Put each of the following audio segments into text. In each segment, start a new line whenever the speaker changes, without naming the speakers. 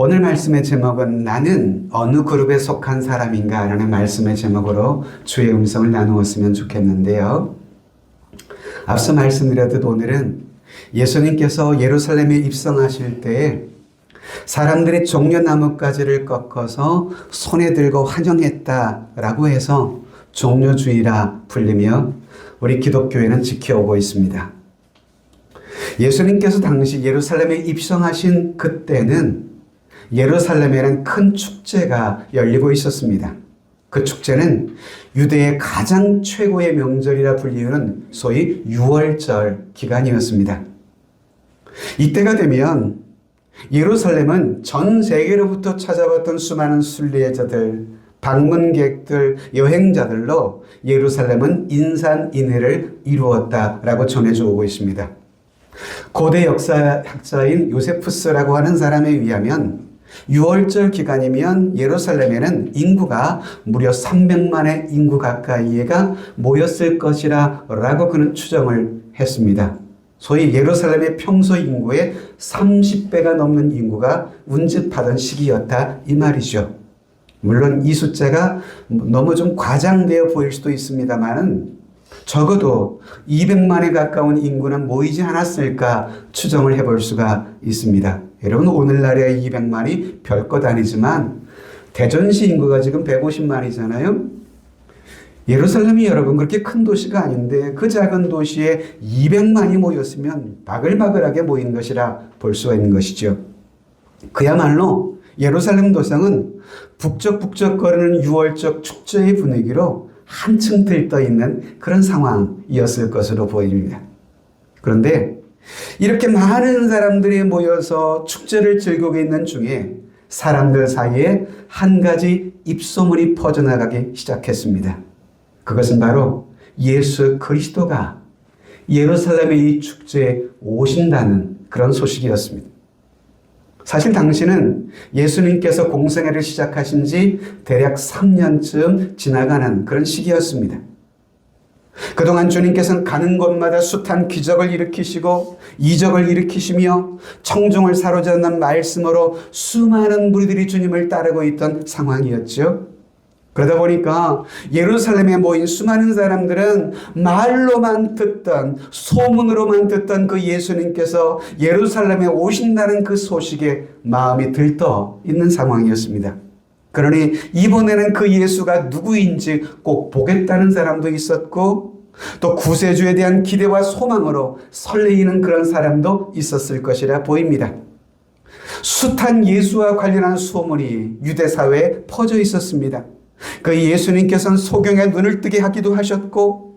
오늘 말씀의 제목은 나는 어느 그룹에 속한 사람인가 라는 말씀의 제목으로 주의 음성을 나누었으면 좋겠는데요. 앞서 말씀드렸듯 오늘은 예수님께서 예루살렘에 입성하실 때에 사람들이 종려나무가지를 꺾어서 손에 들고 환영했다라고 해서 종려주의라 불리며 우리 기독교회는 지켜오고 있습니다. 예수님께서 당시 예루살렘에 입성하신 그때는 예루살렘에는 큰 축제가 열리고 있었습니다. 그 축제는 유대의 가장 최고의 명절이라 불리우는 소위 6월절 기간이었습니다. 이때가 되면 예루살렘은 전 세계로부터 찾아왔던 수많은 순례자들, 방문객들, 여행자들로 예루살렘은 인산인해를 이루었다라고 전해져 오고 있습니다. 고대 역사학자인 요세푸스라고 하는 사람에 의하면 6월절 기간이면 예루살렘에는 인구가 무려 300만의 인구 가까이가 모였을 것이라 라고 그는 추정을 했습니다. 소위 예루살렘의 평소 인구의 30배가 넘는 인구가 운집하던 시기였다 이 말이죠. 물론 이 숫자가 너무 좀 과장되어 보일 수도 있습니다만은 적어도 200만에 가까운 인구는 모이지 않았을까 추정을 해볼 수가 있습니다. 여러분 오늘날의 200만이 별것 아니지만 대전시 인구가 지금 150만이잖아요. 예루살렘이 여러분 그렇게 큰 도시가 아닌데 그 작은 도시에 200만이 모였으면 바글바글하게 모인 것이라 볼 수가 있는 것이죠. 그야말로 예루살렘 도성은 북적북적거리는 6월적 축제의 분위기로 한층 들떠 있는 그런 상황이었을 것으로 보입니다. 그런데 이렇게 많은 사람들이 모여서 축제를 즐기고 있는 중에 사람들 사이에 한 가지 입소문이 퍼져나가기 시작했습니다. 그것은 바로 예수 그리스도가 예루살렘의 이 축제에 오신다는 그런 소식이었습니다. 사실 당시는 예수님께서 공생애를 시작하신 지 대략 3년쯤 지나가는 그런 시기였습니다. 그동안 주님께서는 가는 곳마다 숱한 기적을 일으키시고 이적을 일으키시며 청중을 사로잡는 말씀으로 수많은 무리들이 주님을 따르고 있던 상황이었죠. 그러다 보니까 예루살렘에 모인 수많은 사람들은 말로만 듣던 소문으로만 듣던 그 예수님께서 예루살렘에 오신다는 그 소식에 마음이 들떠 있는 상황이었습니다. 그러니 이번에는 그 예수가 누구인지 꼭 보겠다는 사람도 있었고 또 구세주에 대한 기대와 소망으로 설레이는 그런 사람도 있었을 것이라 보입니다. 숱한 예수와 관련한 소문이 유대 사회에 퍼져 있었습니다. 그 예수님께서는 소경의 눈을 뜨게 하기도 하셨고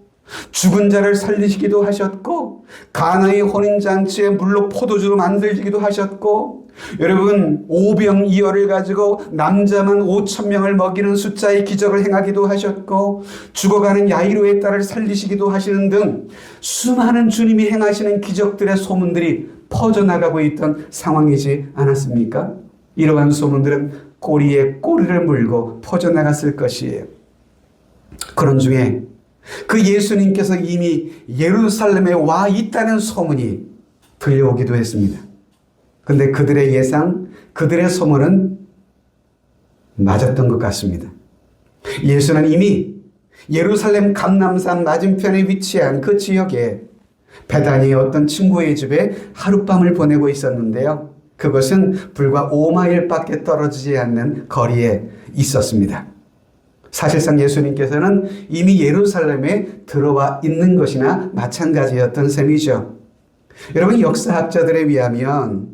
죽은 자를 살리시기도 하셨고 가나의 혼인잔치에 물로 포도주로 만들기도 하셨고 여러분 오병이어를 가지고 남자만 5천 명을 먹이는 숫자의 기적을 행하기도 하셨고 죽어가는 야이로의 딸을 살리시기도 하시는 등 수많은 주님이 행하시는 기적들의 소문들이 퍼져나가고 있던 상황이지 않았습니까? 이러한 소문들은 꼬리에 꼬리를 물고 퍼져나갔을 것이에요. 그런 중에 그 예수님께서 이미 예루살렘에 와 있다는 소문이 들려오기도 했습니다. 근데 그들의 예상, 그들의 소문은 맞았던 것 같습니다. 예수는 이미 예루살렘 감남산 맞은편에 위치한 그 지역에 베다니의 어떤 친구의 집에 하룻밤을 보내고 있었는데요. 그것은 불과 5마일밖에 떨어지지 않는 거리에 있었습니다. 사실상 예수님께서는 이미 예루살렘에 들어와 있는 것이나 마찬가지였던 셈이죠. 여러분 역사학자들에 의하면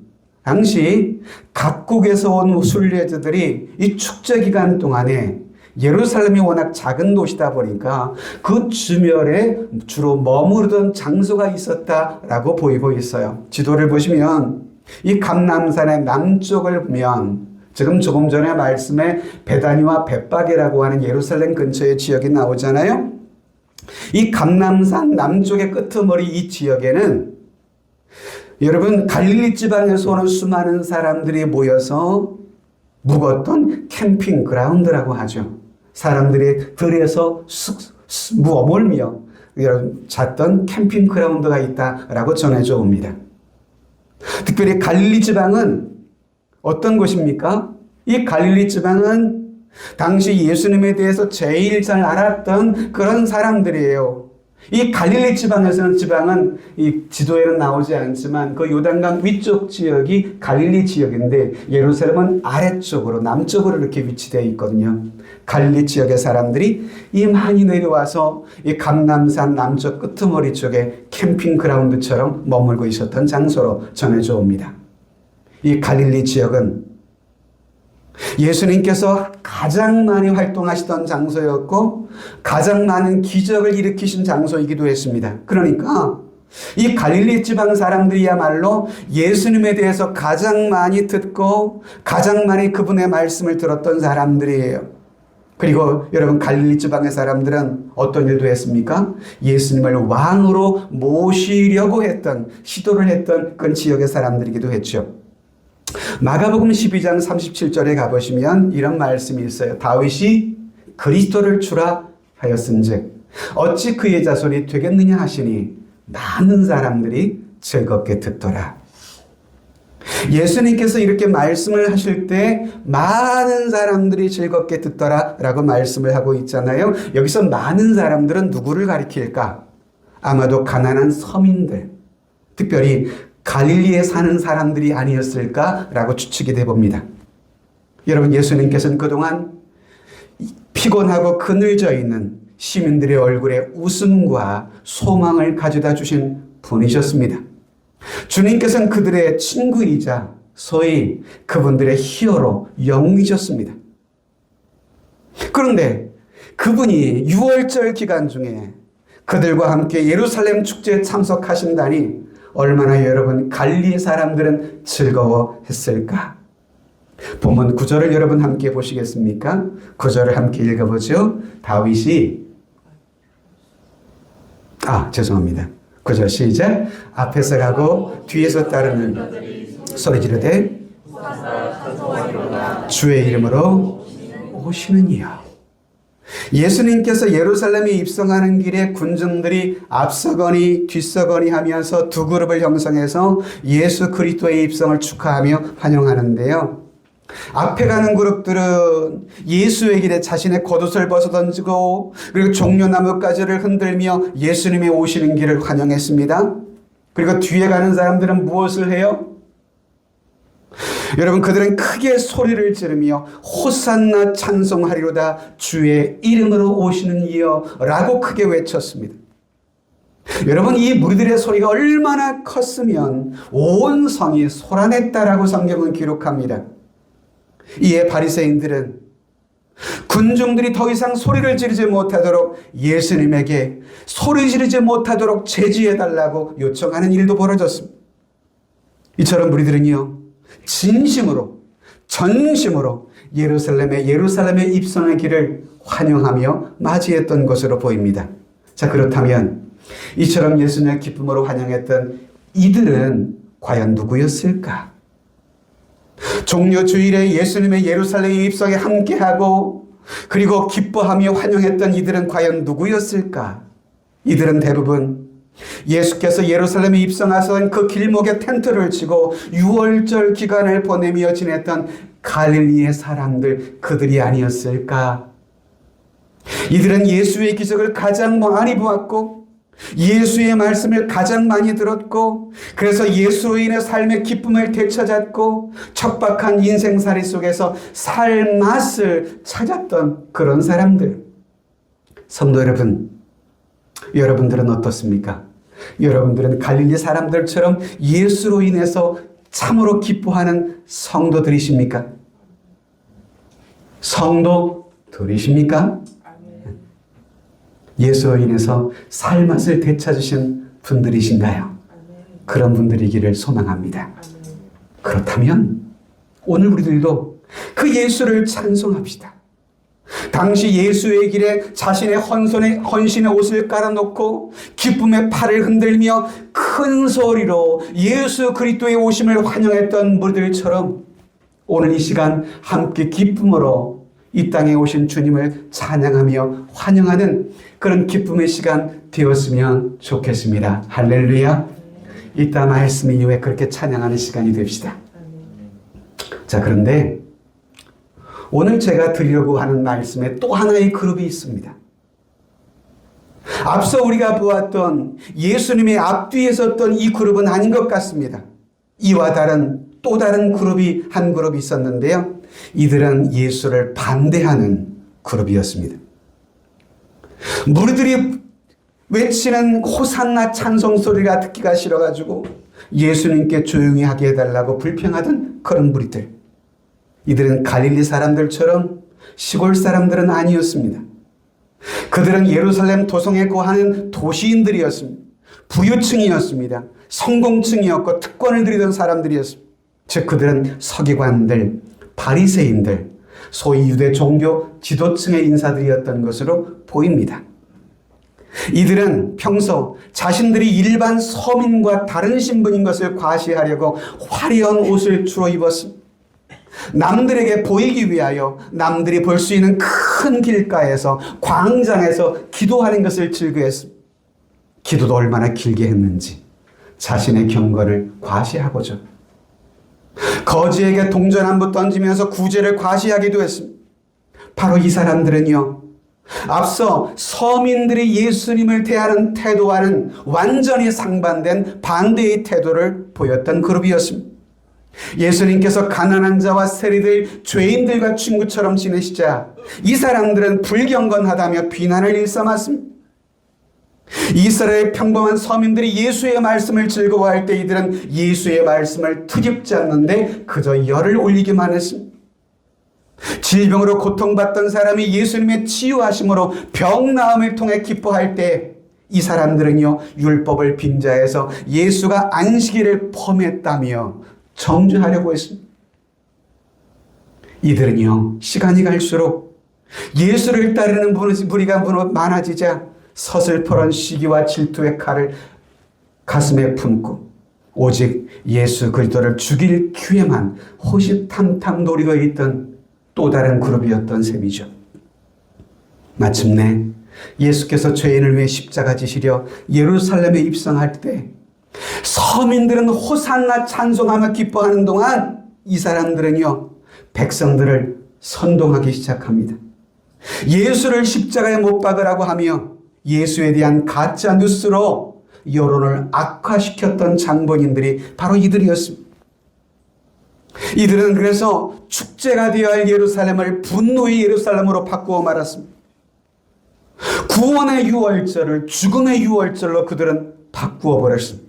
당시 각국에서 온 순례자들이 이 축제 기간 동안에 예루살렘이 워낙 작은 도시다 보니까 그 주변에 주로 머무르던 장소가 있었다라고 보이고 있어요. 지도를 보시면 이 감남산의 남쪽을 보면 지금 조금 전에 말씀에 베다니와 bet박이라고 하는 예루살렘 근처의 지역이 나오잖아요. 이 감남산 남쪽의 끄트머리 이 지역에는 여러분 갈릴리 지방에서 오는 수많은 사람들이 모여서 묵었던 캠핑 그라운드라고 하죠. 사람들이 들에서 머물며 잤던 캠핑 그라운드가 있다라고 전해져 옵니다. 특별히 갈릴리 지방은 어떤 곳입니까? 이 갈릴리 지방은 당시 예수님에 대해서 제일 잘 알았던 그런 사람들이에요. 이 갈릴리 지방에서는 지방은 이 지도에는 나오지 않지만 그 요단강 위쪽 지역이 갈릴리 지역인데 예루살렘은 아래쪽으로 남쪽으로 이렇게 위치되어 있거든요. 갈릴리 지역의 사람들이 이 많이 내려와서 이 감남산 남쪽 끄트머리 쪽에 캠핑 그라운드처럼 머물고 있었던 장소로 전해져 옵니다. 이 갈릴리 지역은 예수님께서 가장 많이 활동하시던 장소였고 가장 많은 기적을 일으키신 장소이기도 했습니다. 그러니까 이 갈릴리 지방 사람들이야말로 예수님에 대해서 가장 많이 듣고 가장 많이 그분의 말씀을 들었던 사람들이에요. 그리고 여러분 갈릴리 지방의 사람들은 어떤 일도 했습니까? 예수님을 왕으로 모시려고 했던 시도를 했던 그 지역의 사람들이기도 했죠. 마가복음 12장 37절에 가보시면 이런 말씀이 있어요. 다윗이 그리스도를 주라 하였은즉 어찌 그의 자손이 되겠느냐 하시니 많은 사람들이 즐겁게 듣더라. 예수님께서 이렇게 말씀을 하실 때 많은 사람들이 즐겁게 듣더라 라고 말씀을 하고 있잖아요. 여기서 많은 사람들은 누구를 가리킬까? 아마도 가난한 서민들, 특별히 갈릴리에 사는 사람들이 아니었을까라고 추측이 돼 봅니다. 여러분 예수님께서는 그동안 피곤하고 그늘져 있는 시민들의 얼굴에 웃음과 소망을 가져다 주신 분이셨습니다. 주님께서는 그들의 친구이자 소위 그분들의 히어로 영웅이셨습니다. 그런데 그분이 6월절 기간 중에 그들과 함께 예루살렘 축제에 참석하신다니 얼마나 여러분 갈리 사람들은 즐거워했을까? 본문 구절을 여러분 함께 보시겠습니까? 구절을 함께 읽어보죠. 다윗이 아 죄송합니다. 구절 시작. 앞에서 가고 뒤에서 따르는 소리 지르되 주의 이름으로 오시는 이여. 예수님께서 예루살렘에 입성하는 길에 군중들이 앞서거니 뒤서거니 하면서 두 그룹을 형성해서 예수 그리스도의 입성을 축하하며 환영하는데요. 앞에 가는 그룹들은 길에 자신의 겉옷을 벗어 던지고 그리고 종려나무 가지를 흔들며 예수님의 오시는 길을 환영했습니다. 그리고 뒤에 가는 사람들은 무엇을 해요? 여러분 그들은 크게 소리를 지르며 호산나 찬송하리로다 주의 이름으로 오시는 이여라고 크게 외쳤습니다. 여러분 이 무리들의 소리가 얼마나 컸으면 온 성이 소란했다라고 성경은 기록합니다. 이에 바리새인들은 군중들이 더 이상 소리를 지르지 못하도록 예수님에게 소리 지르지 못하도록 제지해 달라고 요청하는 일도 벌어졌습니다. 이처럼 무리들은요 진심으로 전심으로 예루살렘의 예루살렘의 입성의 길을 환영하며 맞이했던 것으로 보입니다. 자 그렇다면 이처럼 예수님의 기쁨으로 환영했던 이들은 과연 누구였을까? 종려 주일에 예수님의 예루살렘 입성에 함께하고 그리고 기뻐하며 환영했던 이들은 과연 누구였을까? 이들은 대부분 예수께서 예루살렘에 입성하선 그 길목에 텐트를 치고 6월절 기간을 보내며 지냈던 갈릴리의 사람들 그들이 아니었을까? 이들은 예수의 기적을 가장 많이 보았고 예수의 말씀을 가장 많이 들었고 그래서 예수인의 삶의 기쁨을 되찾았고 척박한 인생살이 속에서 살 맛을 찾았던 그런 사람들. 성도 여러분, 여러분들은 어떻습니까? 여러분들은 갈릴리 사람들처럼 예수로 인해서 참으로 기뻐하는 성도들이십니까? 성도들이십니까? 예수로 인해서 살맛을 되찾으신 분들이신가요? 그런 분들이기를 소망합니다. 그렇다면 오늘 우리들도 그 예수를 찬송합시다. 당시 예수의 길에 자신의 헌선의, 헌신의 옷을 깔아놓고 기쁨의 팔을 흔들며 큰 소리로 예수 그리스도의 오심을 환영했던 무리들처럼 오늘 이 시간 함께 기쁨으로 이 땅에 오신 주님을 찬양하며 환영하는 그런 기쁨의 시간 되었으면 좋겠습니다. 할렐루야. 이따 말씀 이후에 그렇게 찬양하는 시간이 됩시다. 자, 그런데 오늘 제가 드리려고 하는 말씀에 또 하나의 그룹이 있습니다. 앞서 우리가 보았던 예수님의 앞뒤에 섰던 이 그룹은 아닌 것 같습니다. 이와 다른 또 다른 그룹이 한 그룹이 있었는데요. 이들은 예수를 반대하는 그룹이었습니다. 무리들이 외치는 호산나 찬송 소리가 듣기가 싫어가지고 예수님께 조용히 하게 해달라고 불평하던 그런 무리들. 이들은 갈릴리 사람들처럼 시골 사람들은 아니었습니다. 그들은 예루살렘 도성에 거하는 도시인들이었습니다. 부유층이었습니다. 성공층이었고 특권을 들이던 사람들이었습니다. 즉 그들은 서기관들, 바리새인들, 소위 유대 종교 지도층의 인사들이었던 것으로 보입니다. 이들은 평소 자신들이 일반 서민과 다른 신분인 것을 과시하려고 화려한 옷을 주로 입었습니다. 남들에게 보이기 위하여 남들이 볼 수 있는 큰 길가에서 광장에서 기도하는 것을 즐거했습니다. 기도도 얼마나 길게 했는지 자신의 경건을 과시하고자 거지에게 동전 한 부 던지면서 구제를 과시하기도 했습니다. 바로 이 사람들은요. 앞서 서민들이 예수님을 대하는 태도와는 완전히 상반된 반대의 태도를 보였던 그룹이었습니다. 예수님께서 가난한 자와 세리들, 죄인들과 친구처럼 지내시자 이 사람들은 불경건하다며 비난을 일삼았습니다. 이스라엘 평범한 서민들이 예수의 말씀을 즐거워할 때 이들은 예수의 말씀을 투집지 않는데 그저 열을 올리기만 했습니다. 질병으로 고통받던 사람이 예수님의 치유하심으로 병 나음을 통해 기뻐할 때 이 사람들은요 율법을 빙자해서 예수가 안식일을 범했다며 정죄하려고 했습니다. 이들은요 시간이 갈수록 예수를 따르는 무리가 많아지자 서슬퍼런 시기와 질투의 칼을 가슴에 품고 오직 예수 그리스도를 죽일 기회만 호시탐탐 노리고 있던 또 다른 그룹이었던 셈이죠. 마침내 예수께서 죄인을 위해 십자가 지시려 예루살렘에 입성할 때 서민들은 호산나 찬송하며 기뻐하는 동안 이 사람들은요 백성들을 선동하기 시작합니다. 예수를 십자가에 못 박으라고 하며 예수에 대한 가짜 뉴스로 여론을 악화시켰던 장본인들이 바로 이들이었습니다. 이들은 그래서 축제가 되어야 할 예루살렘을 분노의 예루살렘으로 바꾸어 말았습니다. 구원의 유월절을 죽음의 유월절로 그들은 바꾸어 버렸습니다.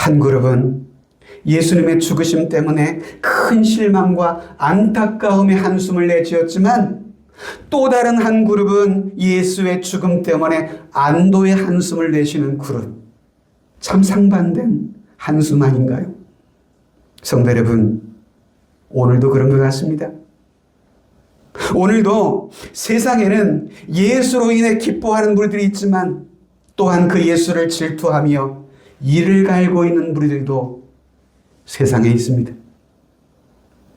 한 그룹은 예수님의 죽으심 때문에 큰 실망과 안타까움의 한숨을 내지었지만 또 다른 한 그룹은 예수의 죽음 때문에 안도의 한숨을 내쉬는 그룹. 참 상반된 한숨 아닌가요? 성도 여러분, 오늘도 그런 것 같습니다. 오늘도 세상에는 예수로 인해 기뻐하는 무리들이 있지만 또한 그 예수를 질투하며 이를 갈고 있는 무리들도 세상에 있습니다.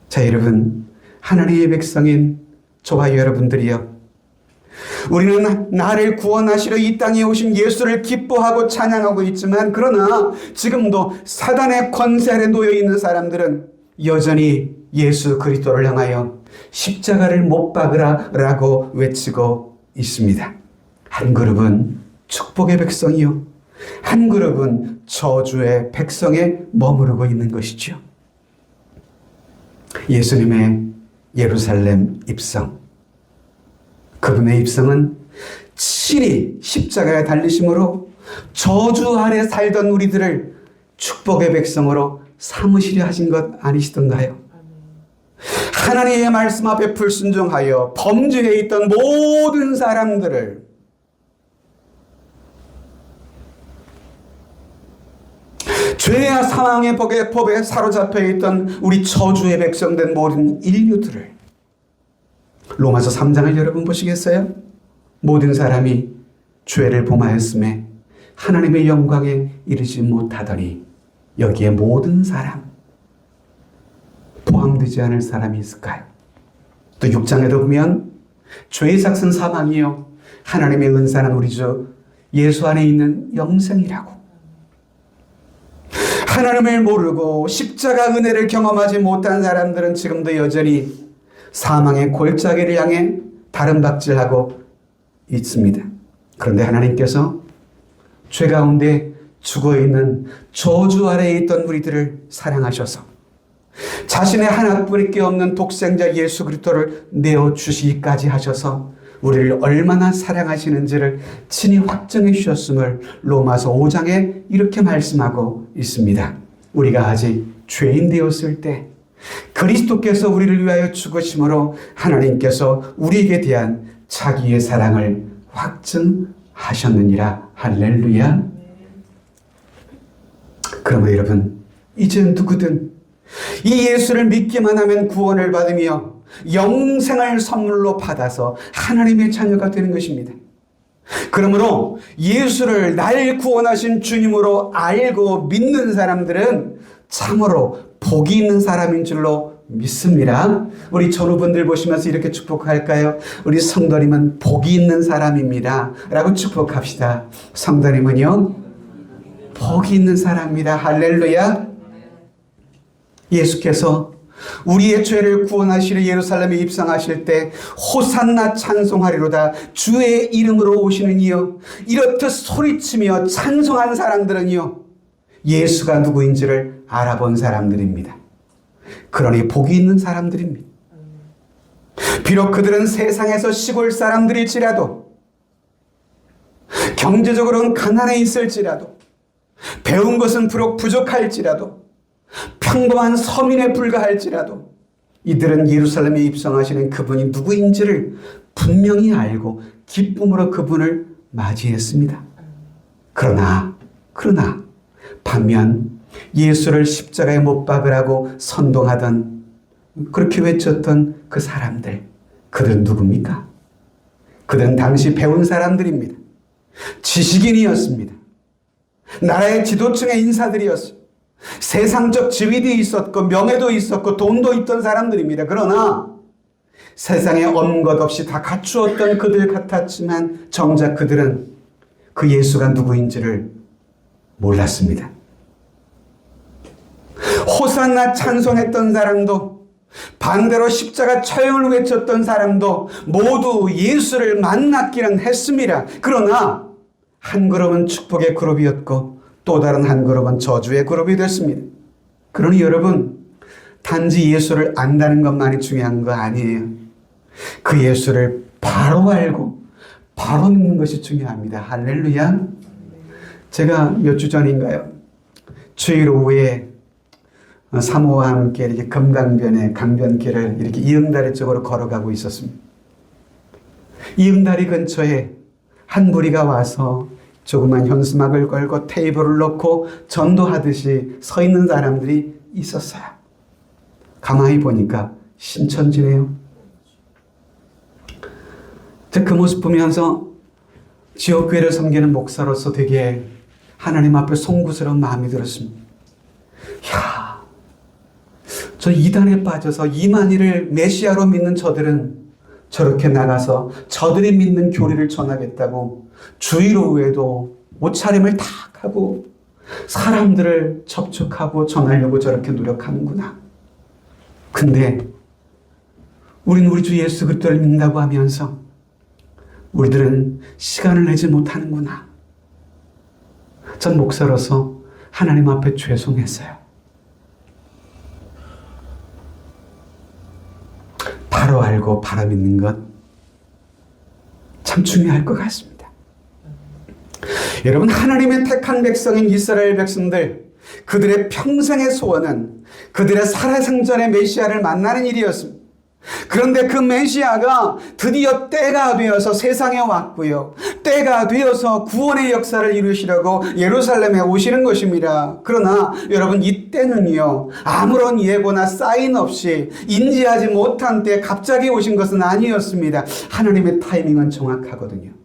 자, 여러분, 하나님의 백성인 저와 여러분들이요. 우리는 나를 구원하시려 이 땅에 오신 예수를 기뻐하고 찬양하고 있지만 그러나 지금도 사단의 권세 아래 놓여 있는 사람들은 여전히 예수 그리스도를 향하여 십자가를 못 박으라라고 외치고 있습니다. 한 그룹은 축복의 백성이요. 한 그룹은 저주의 백성에 머무르고 있는 것이죠. 예수님의 예루살렘 입성. 그분의 입성은 친히 십자가에 달리심으로 저주 아래 살던 우리들을 축복의 백성으로 삼으시려 하신 것 아니시던가요? 하나님의 말씀 앞에 불순종하여 범죄에 있던 모든 사람들을 죄와 사망의 법에, 법에 사로잡혀 있던 우리 저주의 백성된 모든 인류들을 로마서 3장을 여러분 보시겠어요? 모든 사람이 죄를 범하였음에 하나님의 영광에 이르지 못하더니 여기에 모든 사람 포함되지 않을 사람이 있을까요? 또 6장에도 보면 죄의 삭은 사망이요 하나님의 은사는 우리 주 예수 안에 있는 영생이라고 하나님을 모르고 십자가 은혜를 경험하지 못한 사람들은 지금도 여전히 사망의 골짜기를 향해 다른 박질하고 있습니다. 그런데 하나님께서 죄 가운데 죽어 있는 저주 아래에 있던 우리들을 사랑하셔서 자신의 하나뿐밖에 없는 독생자 예수 그리스도를 내어 주시기까지 하셔서 우리를 얼마나 사랑하시는지를 친히 확정해 주셨음을 로마서 5장에 이렇게 말씀하고 있습니다. 우리가 아직 죄인 되었을 때 그리스도께서 우리를 위하여 죽으심으로 하나님께서 우리에게 대한 자기의 사랑을 확증하셨느니라. 할렐루야. 그러면 여러분, 이제 누구든 이 예수를 믿기만 하면 구원을 받으며 영생을 선물로 받아서 하나님의 자녀가 되는 것입니다. 그러므로 예수를 날 구원하신 주님으로 알고 믿는 사람들은 참으로 복이 있는 사람인 줄로 믿습니다. 우리 전우분들 보시면서 이렇게 축복할까요? 우리 성도님은 복이 있는 사람입니다. 라고 축복합시다. 성도님은요, 복이 있는 사람입니다. 할렐루야. 예수께서 우리의 죄를 구원하시려 예루살렘에 입성하실 때 호산나 찬송하리로다 주의 이름으로 오시는 이여 이렇듯 소리치며 찬송한 사람들은요 예수가 누구인지를 알아본 사람들입니다. 그러니 복이 있는 사람들입니다. 비록 그들은 세상에서 시골 사람들일지라도 경제적으로는 가난해 있을지라도 배운 것은 비록 부족할지라도 평범한 서민에 불과할지라도 이들은 예루살렘에 입성하시는 그분이 누구인지를 분명히 알고 기쁨으로 그분을 맞이했습니다. 그러나, 그러나, 반면 예수를 십자가에 못 박으라고 선동하던, 그렇게 외쳤던 그 사람들, 그들은 누굽니까? 그들은 당시 배운 사람들입니다. 지식인이었습니다. 나라의 지도층의 인사들이었습니다. 세상적 지위도 있었고 명예도 있었고 돈도 있던 사람들입니다. 그러나 세상에 엄것 없이 다 갖추었던 그들 같았지만 정작 그들은 그 예수가 누구인지를 몰랐습니다. 호산나 찬송했던 사람도 반대로 십자가 처형을 외쳤던 사람도 모두 예수를 만났기는 했습니다. 그러나 한 걸음은 축복의 그룹이었고 또 다른 한 그룹은 저주의 그룹이 됐습니다. 그러니 여러분, 단지 예수를 안다는 것만이 중요한 거 아니에요. 그 예수를 바로 알고 바로 믿는 것이 중요합니다. 할렐루야. 제가 몇 주 전인가요? 주일 오후에 사모와 함께 이렇게 금강변에 강변길을 이렇게 이응다리 쪽으로 걸어가고 있었습니다. 이응다리 근처에 한 무리가 와서 조그만 현수막을 걸고 테이블을 놓고 전도하듯이 서 있는 사람들이 있었어요. 가만히 보니까 신천지네요. 그 모습 보면서 지옥교회를 섬기는 목사로서 되게 하나님 앞에 송구스러운 마음이 들었습니다. 야, 저 이단에 빠져서 이만희를 메시아로 믿는 저들은 저렇게 나가서 저들이 믿는 교리를 전하겠다고 주일 오후에도 옷차림을 탁 하고 사람들을 접촉하고 전하려고 저렇게 노력하는구나. 근데 우리는 우리 주 예수 그리스도를 믿는다고 하면서 우리들은 시간을 내지 못하는구나. 전 목사로서 하나님 앞에 죄송했어요. 바로 알고 바로 믿는 것 참 중요할 것 같습니다. 여러분 하나님의 택한 백성인 이스라엘 백성들 그들의 평생의 소원은 그들의 살아생전의 메시아를 만나는 일이었습니다. 그런데 그 메시아가 드디어 때가 되어서 세상에 왔고요. 때가 되어서 구원의 역사를 이루시려고 예루살렘에 오시는 것입니다. 그러나 여러분 이 때는요. 아무런 예고나 사인 없이 인지하지 못한 때 갑자기 오신 것은 아니었습니다. 하나님의 타이밍은 정확하거든요.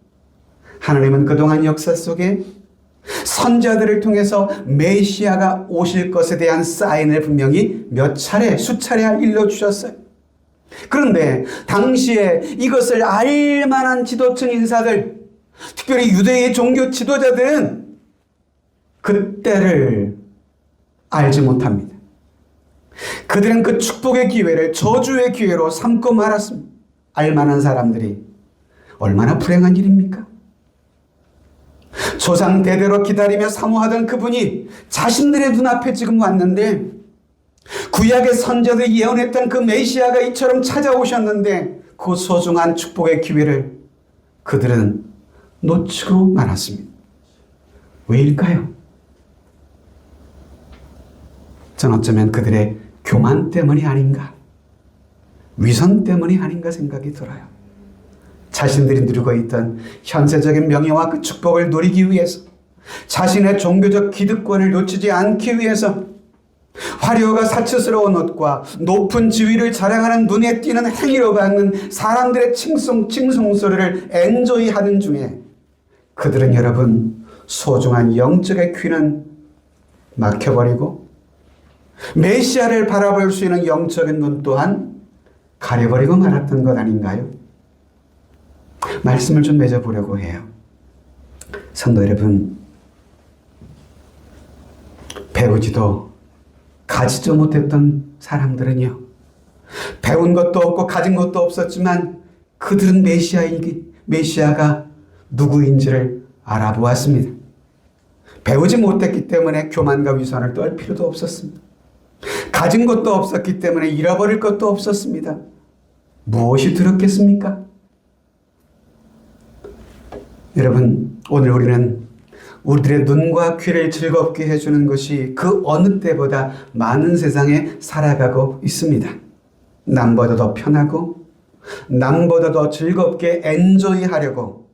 하나님은 그동안 역사 속에 선자들을 통해서 메시아가 오실 것에 대한 사인을 분명히 몇 차례, 수차례 일러주셨어요. 그런데 당시에 이것을 알만한 지도층 인사들, 특별히 유대의 종교 지도자들은 그때를 알지 못합니다. 그들은 그 축복의 기회를 저주의 기회로 삼고 말았습니다. 알만한 사람들이 얼마나 불행한 일입니까? 조상 대대로 기다리며 사모하던 그분이 자신들의 눈앞에 지금 왔는데 구약의 선자들이 예언했던 그 메시아가 이처럼 찾아오셨는데 그 소중한 축복의 기회를 그들은 놓치고 말았습니다. 왜일까요? 전 어쩌면 그들의 교만 때문이 아닌가, 위선 때문이 아닌가 생각이 들어요. 자신들이 누리고 있던 현세적인 명예와 그 축복을 누리기 위해서 자신의 종교적 기득권을 놓치지 않기 위해서 화려가 사치스러운 옷과 높은 지위를 자랑하는 눈에 띄는 행위로 받는 사람들의 칭송, 칭송 소리를 엔조이하는 중에 그들은 여러분 소중한 영적의 귀는 막혀버리고 메시아를 바라볼 수 있는 영적인 눈 또한 가려버리고 말았던 것 아닌가요? 말씀을 좀 맺어보려고 해요. 성도 여러분, 배우지도 가지도 못했던 사람들은요, 배운 것도 없고 가진 것도 없었지만 그들은 메시아이기, 메시아가 누구인지를 알아보았습니다. 배우지 못했기 때문에 교만과 위선을 떨 필요도 없었습니다. 가진 것도 없었기 때문에 잃어버릴 것도 없었습니다. 무엇이 들었겠습니까? 여러분, 오늘 우리는 우리들의 눈과 귀를 즐겁게 해주는 것이 그 어느 때보다 많은 세상에 살아가고 있습니다. 남보다 더 편하고, 남보다 더 즐겁게 엔조이 하려고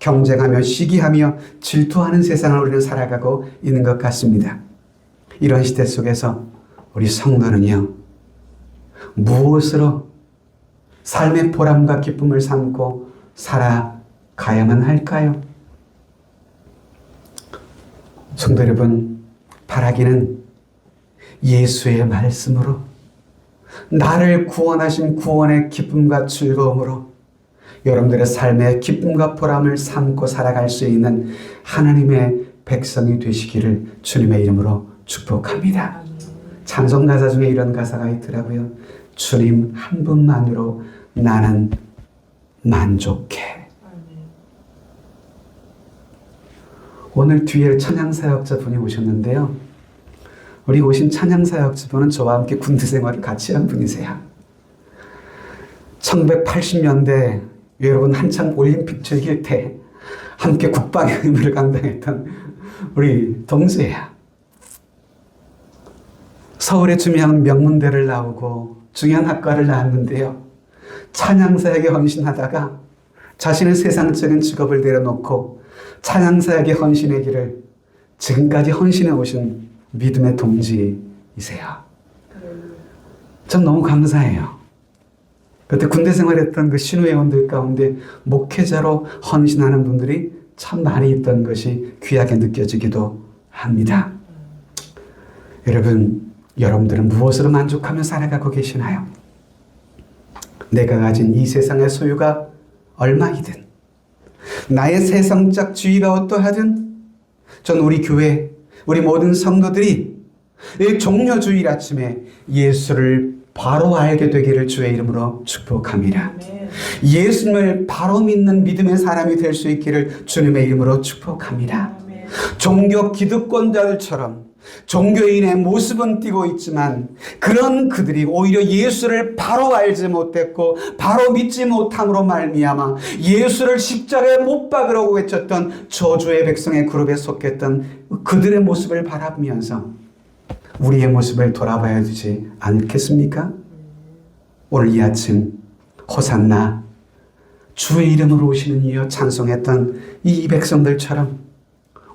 경쟁하며 시기하며 질투하는 세상을 우리는 살아가고 있는 것 같습니다. 이런 시대 속에서 우리 성도는요, 무엇으로 삶의 보람과 기쁨을 삼고 살아 가야만 할까요? 성도 여러분, 바라기는 예수의 말씀으로 나를 구원하신 구원의 기쁨과 즐거움으로 여러분들의 삶의 기쁨과 보람을 삼고 살아갈 수 있는 하나님의 백성이 되시기를 주님의 이름으로 축복합니다. 찬송 가사 중에 이런 가사가 있더라고요. 주님 한 분만으로 나는 만족해. 오늘 뒤에 찬양사역자 분이 오셨는데요. 우리 오신 찬양사역자 분은 저와 함께 군대 생활을 같이 한 분이세요. 1980년대 여러분 한창 올림픽 즐길 때 함께 국방의 의무를 감당했던 우리 동수예요. 서울의 중요한 명문대를 나오고 중요한 학과를 나왔는데요. 찬양사에게 헌신하다가 자신의 세상적인 직업을 내려놓고 찬양사에게 헌신의 길을 지금까지 헌신해 오신 믿음의 동지이세요. 전 너무 감사해요. 그때 군대 생활했던 그 신우회원들 가운데 목회자로 헌신하는 분들이 참 많이 있던 것이 귀하게 느껴지기도 합니다. 여러분, 여러분들은 무엇으로 만족하며 살아가고 계시나요? 내가 가진 이 세상의 소유가 얼마이든, 나의 세상적 지위가 어떠하든, 전 우리 교회, 우리 모든 성도들이 이 종료주일 아침에 예수를 바로 알게 되기를 주의 이름으로 축복합니다. 예수님을 바로 믿는 믿음의 사람이 될 수 있기를 주님의 이름으로 축복합니다. 종교 기득권자들처럼 종교인의 모습은 띠고 있지만 그런 그들이 오히려 예수를 바로 알지 못했고 바로 믿지 못함으로 말미암아 예수를 십자가에 못 박으라고 외쳤던 저주의 백성의 그룹에 속했던 그들의 모습을 바라보면서 우리의 모습을 돌아봐야 되지 않겠습니까? 오늘 이 아침 호산나 주의 이름으로 오시는 이여 찬송했던 이 백성들처럼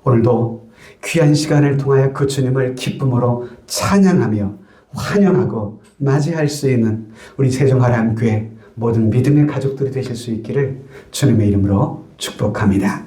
오늘도 귀한 시간을 통하여 그 주님을 기쁨으로 찬양하며 환영하고 맞이할 수 있는 우리 세종하람교회 모든 믿음의 가족들이 되실 수 있기를 주님의 이름으로 축복합니다.